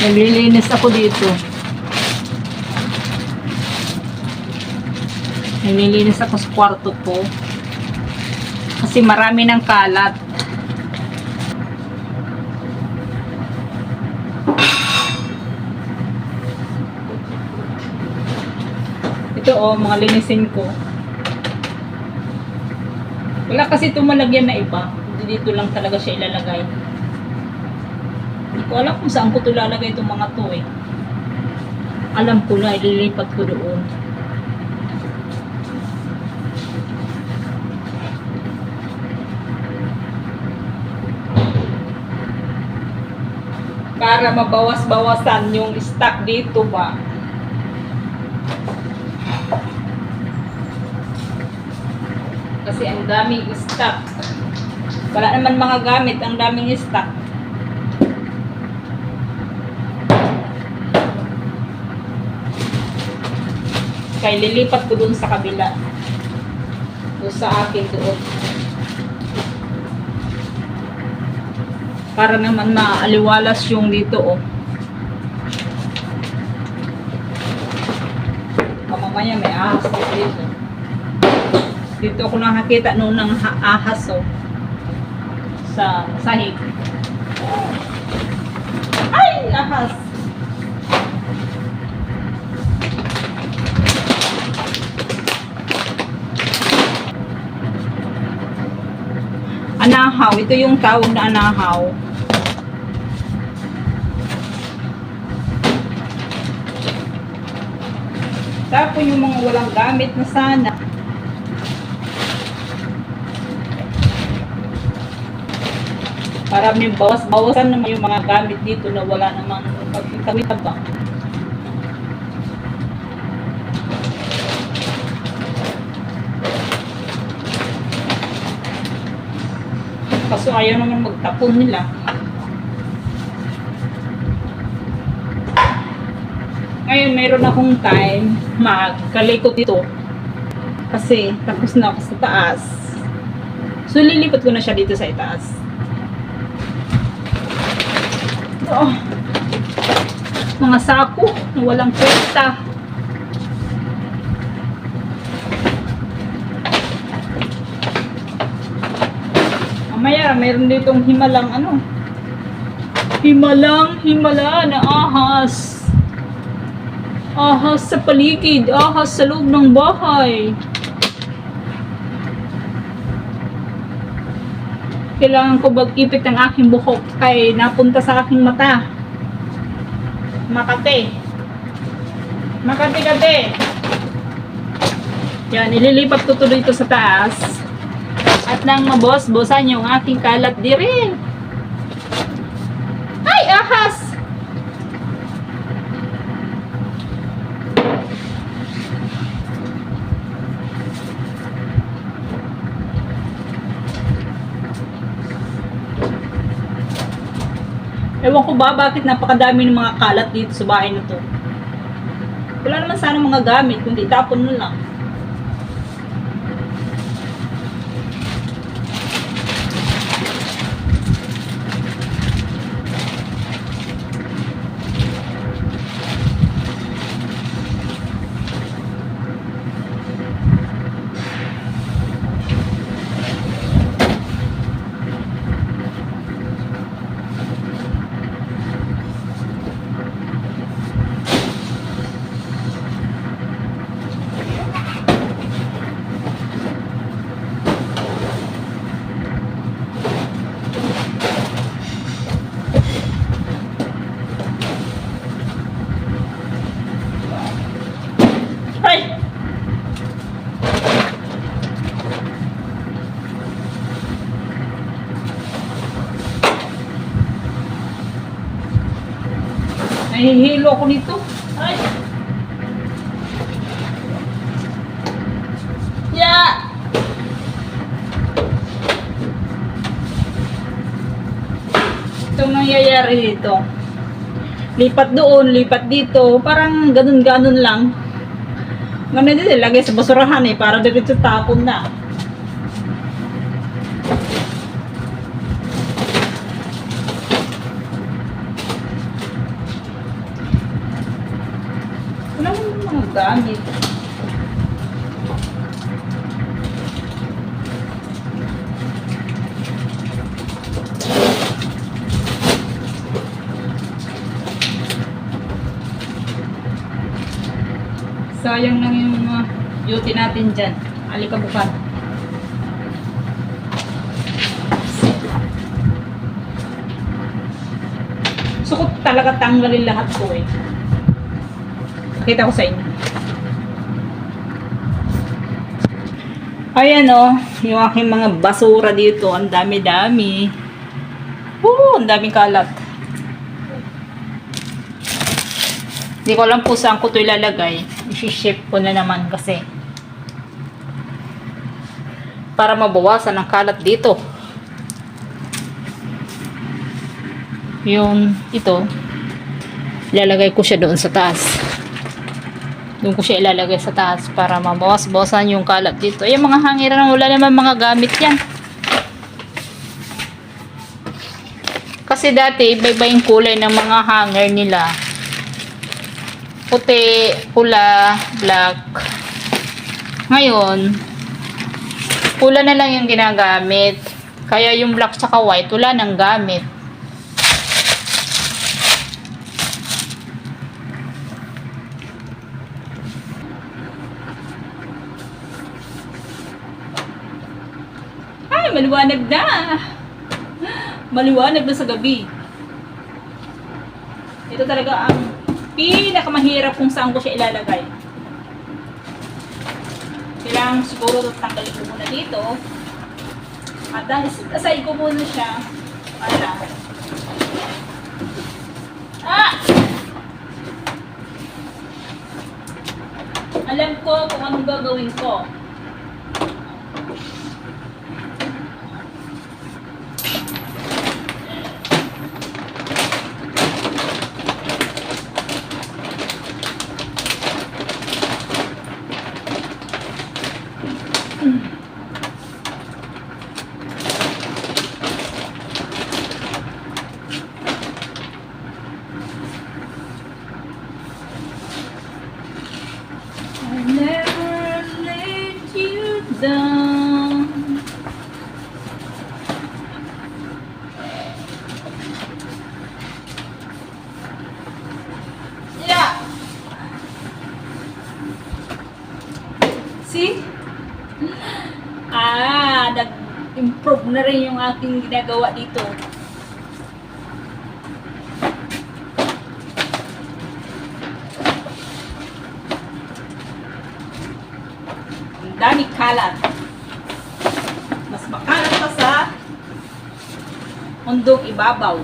Naglilinis ako dito. Naglilinis ako sa kwarto ko. Kasi marami ng kalat. Ito oh, mga linisin ko. Wala kasi tumalagyan na iba. Dito lang talaga siya ilalagay. Hindi ko alam kung saan ko ito lalagay itong mga to eh. Alam ko na, ililipat ko doon. Para mabawas-bawasan yung stock dito ba. Kasi ang daming stock. Wala naman mga gamit, ang daming stock. Kaya lilipat ko dun sa kabila. Doon sa akin doon. Para naman maaliwalas yung dito oh. Ah, mamaya may ahas dito. Dito ako nakakita noon ng ha- ahas oh. Sa sahig. Ay! Ahas! Anahaw. Ito yung tawag na anahaw. Tapos yung mga walang gamit na sana. Para may bawas-bawasan naman yung mga gamit dito na wala namang pagkakawit-tabang. Kaso ayaw naman magtapon nila. Ngayon, mayroon akong time magkalikot dito. Kasi tapos na ako sa taas. So, lilipat ko na siya dito sa itaas. Oh, mga sako na walang kwenta. Mamaya, mayroon ditong himalang ano. Himalang, himala na ahas. Ahas sa paligid, ahas sa loob ng bahay. Kailangan ko mag-ipit ang aking buhok kay napunta sa aking mata. Makate. Makate-kate. Yan, ililipat ko tuloy ito sa taas. At nang mabos-bosan yung aking kalat di rin. Ay, ahas! Ewan ko ba bakit napakadami ng mga kalat dito sa bahay na to. Wala naman sana mga gamit, kundi tapon mo lang. Nahihilo ako nito. Ay! Ya! Itong nangyayari dito. Lipat doon, lipat dito. Parang ganun-ganun lang. Ganun din, lagay sa basurahan eh, para diretso tapon na. Wala mo mga gamit. Sayang lang yung mga duty natin dyan. Alikabukan. Ko talaga tanggalin lahat ko eh. Pakita ko sa inyo. Ayan o, yung aking mga basura dito. Ang dami-dami. Oo, ang daming kalat. Hindi ko alam po saan ko ito ilalagay. I-ship ko na naman kasi. Para mabawasan ang kalat dito. Yung ito, ilalagay ko siya doon sa taas. Doon ko siya ilalagay sa taas para mabawas-bawasan yung kalat dito. Yung mga hangiran, wala naman mga gamit yan. Kasi dati, iba-iba yung kulay ng mga hanger nila. Puti, pula, black. Ngayon, pula na lang yung ginagamit. Kaya yung black tsaka white, wala nang gamit. Ay, maliwanag na. Maliwanag na sa gabi. Ito talaga ang pinakamahirap kung saan ko siya ilalagay. Kailangan siguro tanggalin ko muna dito. At dahil aside ko muna siya, para Ah! Alam ko kung anong gagawin ko. See? Ah, nag-improve na rin yung aking ginagawa dito. Ang dami kalat. Mas makalat pa sa mundong ibabaw.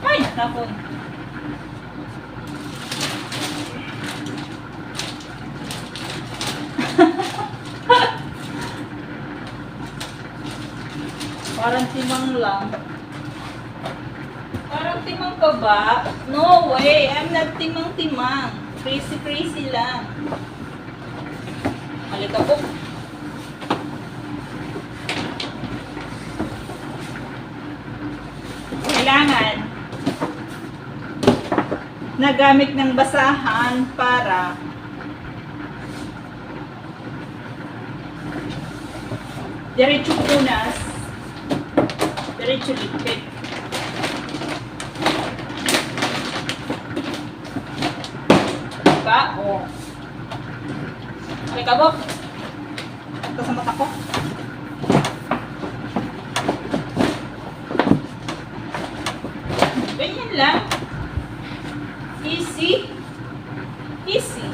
Ay, tapon. Parang timang lang. Parang timang ka ba? No way! I'm not timang-timang. Crazy-crazy lang. Halika po. Kailangan nagamit ng basahan para diretso punas diretso liquid diba? o halika Bob ito sa mata ko. Ganyan lang. Easy. Easy.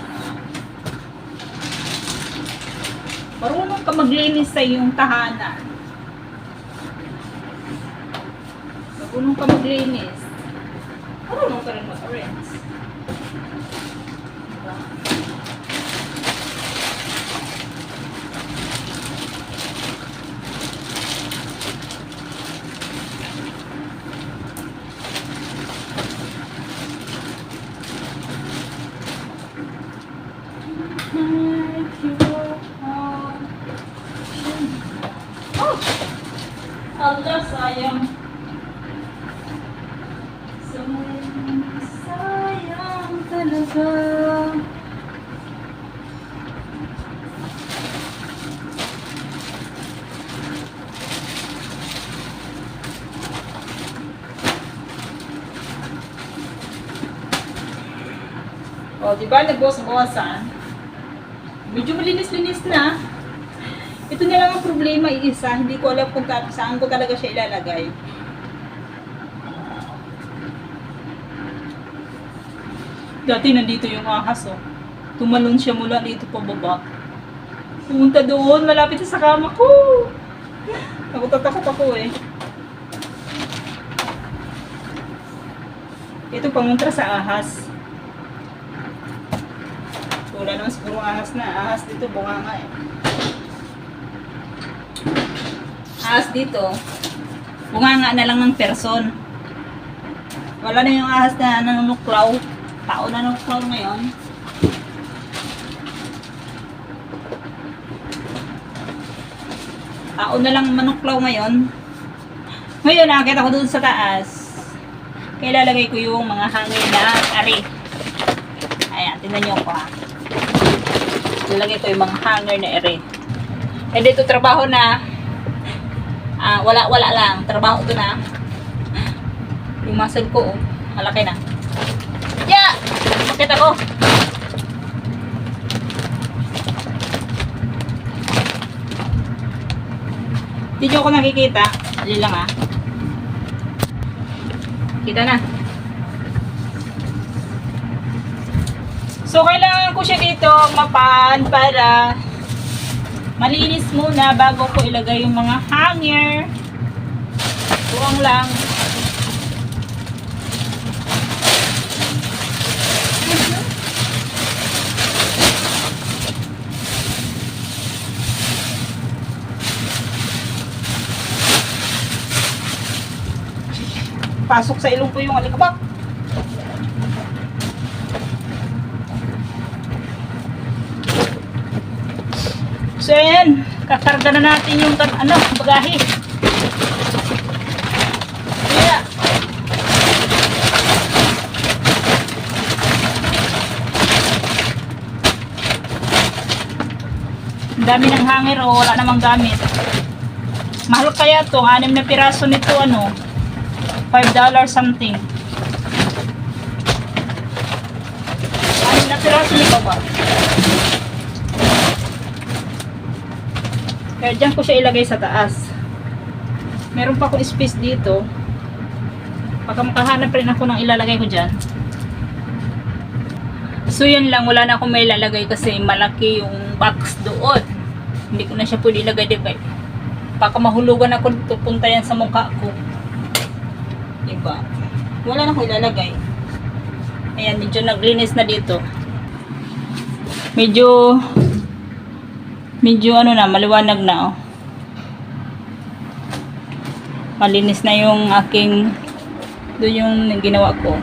Marunong ka maglinis sa iyong tahanan marunong ka maglinis. Marunong ka rin mag-rinse diba? Allah, sayang. Sayang, sayang talaga. O, di ba, nagbawas-bawasan? Medyo malinis-linis na. Ito na lang ang problema, isa. Hindi ko alam kung saan ko talaga siya ilalagay. Dati nandito yung ahas, oh. Tumalon siya mula dito pababa. Pumunta doon, malapit sa kama ko. Takot at takot ako eh. Ito panguntra sa ahas. Wala naman siguro ahas na. Ahas dito, bunganga eh. Ahas dito, bunganga na lang ng person. Wala na yung ahas na nanunuklaw. Tao na nanunuklaw ngayon. Tao na lang manuklaw ngayon. Ngayon, nakakita ko doon sa taas. Kaya lalagay ko yung mga hangin na ari. Ayan, tingnan nyo ko ha. Lalagay ko yung mga hanger na ere. Eh dito trabaho na ah, wala wala lang. Trabaho to na. Yung muscle ko, oh, malaki na. Yeah! Bakit ako? Hindi nyo ako nakikita. Dali lang ah. Kita na. So, kailangan ko siya dito mapan para malinis muna bago ko ilagay yung mga hanger. Tuwang lang. Pasok sa ilong ko yung alikabak. So ayan, kakarga na natin yung ano, bagahe. Kaya, dami ng hanger o wala namang gamit. Mahal kaya to, anim na piraso nito ano, 5 dollars something. Anim na piraso nito ba? Kaya dyan ko siya ilagay sa taas. Meron pa akong space dito. Baka makahanap rin ako ng ilalagay ko dyan. So yun lang, wala na akong may ilalagay kasi malaki yung box doon. Hindi ko na siya pwede ilagay dito. Baka mahulugan ako dito, punta yan sa mukha ko. Diba? Wala na akong ilalagay. Ayan, medyo naglinis na dito. Medyo medyo ano na, maliwanag na oh. Malinis na yung aking doon yung ginawa ko.